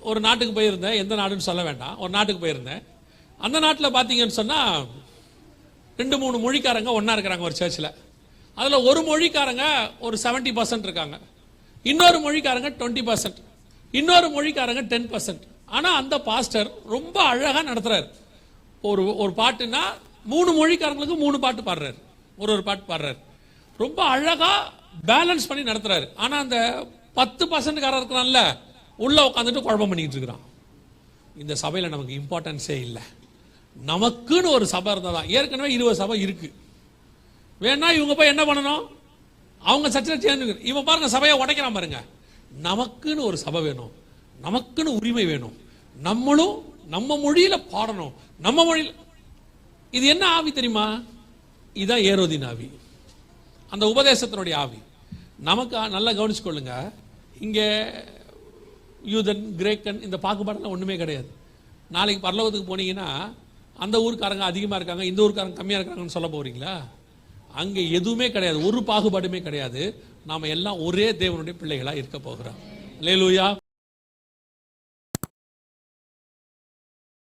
ஒரு நாட்டுக்கு போயிருந்தேன். எந்த நாடுன்னு சொல்ல வேண்டாம். ஒரு நாட்டுக்கு போயிருந்தேன். அந்த நாட்டில் பார்த்தீங்கன்னு சொன்னால் ரெண்டு மூணு மொழிக்காரங்க ஒன்றா இருக்கிறாங்க ஒரு சர்ச்சில் அதில் ஒரு மொழிக்காரங்க ஒரு 70% பர்சன்ட் இருக்காங்க. இன்னொரு மொழிக்காரங்க டுவெண்ட்டி பர்சன்ட் இன்னொரு மொழிக்காரங்க டென் பர்சன்ட் ஆனால் அந்த பாஸ்டர் ரொம்ப அழகாக நடத்துகிறார் ஒரு ஒரு பாட்டுன்னா மூணு மொழிக்காரங்களுக்கு மூணு பாட்டு பாடுறாரு. ஒரு ஒரு பாட்டு பாடுறாரு. ரொம்ப அழகாக பேலன்ஸ் பண்ணி நடத்துகிறாரு ஆனால் அந்த பத்து பர்சன்ட்காரர் இருக்கிறான்ல உள்ள உட்காந்துட்டு குழப்பம் பண்ணிட்டு இருக்கிறான். இந்த சபையில நமக்கு இம்பார்ட்டன்ஸே இல்லை. நமக்குன்னு ஒரு சபை இருந்தாதான் ஏற்கனவே இருபது சபை இருக்கு. வேணா இவங்க போய் என்ன பண்ணணும்? அவங்க சர்ச்சில் சேர்ந்து இவன் பாருங்க சபையை உடைக்கிறான் பாருங்க. நமக்குன்னு ஒரு சபை வேணும். நமக்குன்னு உரிமை வேணும். நம்மளும் நம்ம மொழியில பாடணும். நம்ம மொழியில் இது என்ன ஆவி தெரியுமா? இதான் ஏரோதின் ஆவி. அந்த உபதேசத்தினுடைய ஆவி. நமக்கு நல்லா கவனிச்சுக்கொள்ளுங்க. இங்கே யூதன் கிரேக்கன் இந்த பாகுபாடெல்லாம் ஒன்றுமே கிடையாது. நாளைக்கு பரலோகத்துக்கு போனீங்கன்னா அந்த ஊருக்காரங்க அதிகமாக இருக்காங்க இந்த ஊருக்காரங்க கம்மியாக இருக்காங்கன்னு சொல்ல போகிறீங்களா அங்கே எதுவுமே கிடையாது. ஒரு பாகுபாடுமே கிடையாது. நாம் எல்லாம் ஒரே தேவனுடைய பிள்ளைகளாக இருக்க போகிறோம். லேலூயா